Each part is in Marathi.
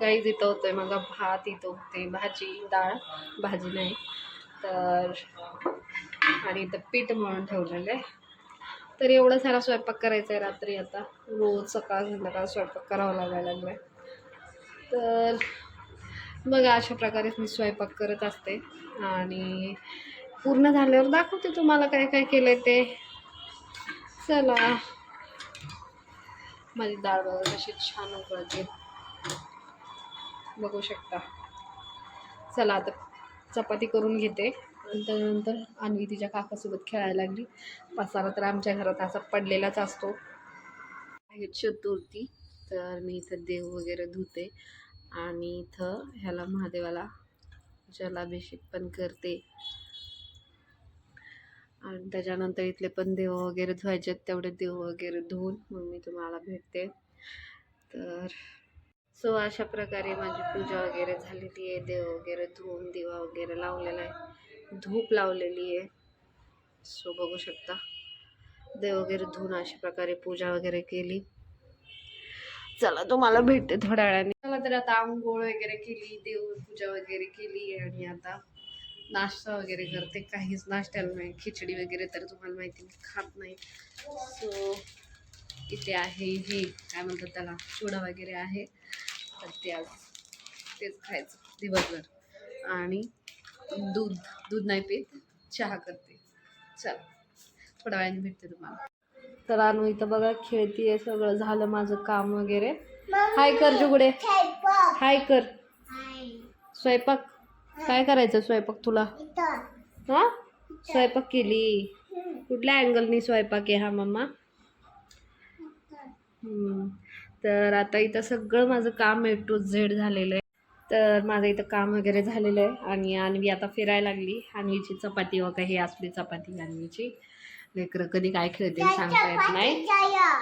काही इथं होतोय. माझा भात इथं होते भाजी डाळ भाजी नाही. तर आणि इथं पीठ म्हणून ठेवलेलं आहे. तर एवढा सारा स्वयंपाक करायचा आहे रात्री आता. रोज सकाळ संध्याकाळ स्वयंपाक करावा लागायला लागला तर मग अशा प्रकारे मी स्वयंपाक करत असते. आणि पूर्ण झाल्यावर दाखवते तुम्हाला काय काय केलं ते. चला. माझी डाळ बघा कशी छान उकळते. बघू शकता. चला आता चपाती करून घेते. आणि त्यानंतर अन्वी तिच्या काकासोबत खेळायला लागली. पसारा तर आमच्या घरात असा पडलेलाच असतो. आहे चतुर्थी तर मी इथं देव वगैरे धुते आणि इथं ह्याला महादेवाला जलाभिषेक पण करते. आणि त्याच्यानंतर इथले पण देव वगैरे धुवायचे आहेत तेवढे देव वगैरे धुवून मग मी तुम्हाला भेटते. तर सो अशा प्रकारे माझी पूजा वगैरे झालेली आहे. देव वगैरे धुवून दिवा वगैरे लावलेला आहे. धूप लावलेली आहे. सो बघू शकता. देव वगैरे धुवून अशा प्रकारे पूजा वगैरे केली. चला तुम्हाला भेटते थोड्या वेळाने चला तर आता आंघोळ वगैरे केली देवपूजा वगैरे केली आणि आता नाश्ता वगैरे करते. काहीच नाश्त्याला नाही खिचडी वगैरे तर तुम्हाला माहिती मी खात नाही. सो इथे आहे हे काय म्हणतात त्याला चिवडा वगैरे आहे. ते आज तेच खायचं दिवसभर. आणि दूध दूध नाही पीत चहा करते. चल थोड्या वेळाने भेटते तुम्हाला. तर अनु इथं बघा खेळतीये सगळं झालं माझं काम वगैरे. हाय कर जुगडे. हाय कर. स्वयंपाक? काय करायचं स्वयंपाक तुला? हा? स्वयंपाक केली. कुठल्या अँगलनी स्वयंपाक आहे हा मम्मा? हम्म. तर आता इथं सगळं माझं काम ए टू झेड झालेलं आहे. तर माझं इथं काम वगैरे झालेलं आहे आणि अन्वी आता फिरायला लागली. अन्वीची चपाती वगैरे ही असली चपाती अन्वीची. लेकरं कधी काय खेळतील सांगता येत नाही.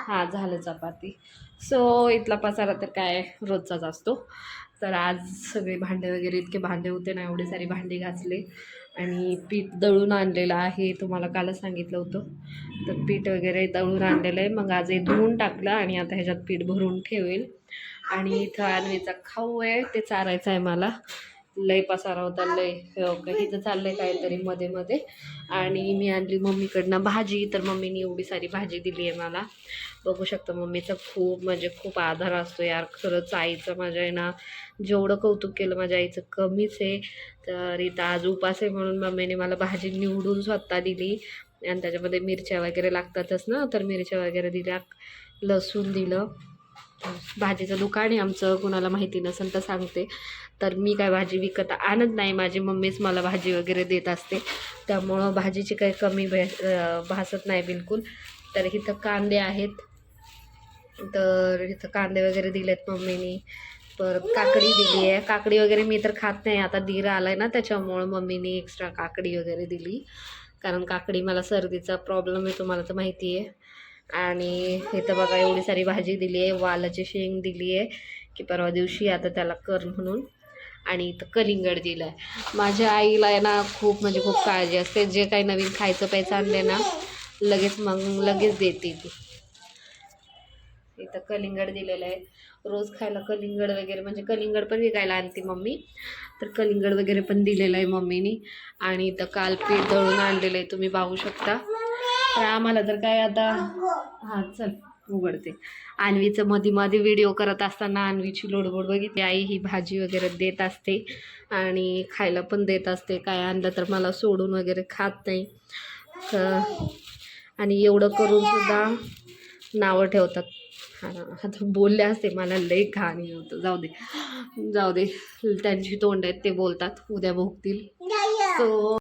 हां झालं चपाती. सो इथला पसारा तर काय रोजचाच असतो. तर आज सगळे भांडे वगैरे इतके भांडे होते ना एवढे सारे भांडे घासले. आणि पीठ दळून आणलेलं आहे तुम्हाला कालच सांगितलं होतं. तर पीठ वगैरे दळून आणलेलं आहे. मग आज हे धुवून टाकलं आणि आता ह्याच्यात पीठ भरून ठेवेल. आणि इथं आणवीचा खाऊ आहे ते चारायचं आहे मला. लय पसारा होता लय हो इथं चाललंय काहीतरी मध्ये मध्ये. आणि मी आणली मम्मीकडनं भाजी तर मम्मीने एवढी सारी भाजी दिली आहे मला. बघू शकता मम्मीचा खूप म्हणजे खूप आधार असतो यार. खरंच आईचं माझ्या आहे ना जेवढं कौतुक केलं माझ्या आईचं कमीच आहे. तर इथं आज उपास आहे म्हणून मम्मीने मला भाजी निवडून स्वतः दिली. आणि त्याच्यामध्ये मिरच्या वगैरे लागतातच ना तर मिरच्या वगैरे दिल्या लसूण दिलं. भाजीचं दुकान आहे आमचं कुणाला माहिती नसेल तर सांगते. तर मी काय भाजी विकत आणत नाही माझी मम्मीच मला भाजी वगैरे देत असते. त्यामुळं भाजीची काही कमी भे भासत नाही बिलकुल. तर इथं कांदे आहेत. तर इथं कांदे वगैरे दिलेत मम्मीनी. परत काकडी दिली आहे. काकडी वगैरे मी तर खात नाही. आता दीर आला आहे ना त्याच्यामुळं मम्मीनी एक्स्ट्रा काकडी वगैरे दिली. कारण काकडी मला सर्दीचा प्रॉब्लेम आहे तुम्हाला तर माहिती आहे. आणि इथं बघा एवढी सारी भाजी दिली आहे वालाची शेंग दिली आहे की परवा दिवशी आता त्याला कर म्हणून. आणि इथं कलिंगड दिलं आहे माझ्या आईला आहे ना खूप म्हणजे खूप काळजी असते. जे काही नवीन खायचं प्यायचं आणले ना लगेच मग लगेच देते ती. इथं कलिंगड दिलेलं आहे. रोज खायला कलिंगड वगैरे म्हणजे कलिंगड पण विकायला आणते मम्मी. तर कलिंगड वगैरे पण दिलेलं आहे मम्मीनी. आणि इथं काल पीठ दळून आणलेलं आहे तुम्ही पाहू शकता. तर आम्हाला तर काय आता हां चल उघडते. आणवीचं मध्ये मध्ये व्हिडिओ करत असताना आणवीची लोडबोड बघितली. आई ही भाजी वगैरे देत असते आणि खायला पण देत असते. काय आणलं तर मला सोडून वगैरे खात नाही. तर आणि एवढं करून सुद्धा नावं ठेवतात. हा आता बोलले असते मला लई घाण होतं. जाऊ दे. जाऊ दे. त्यांची तोंड आहेत ते बोलतात. उद्या भोगतील. सो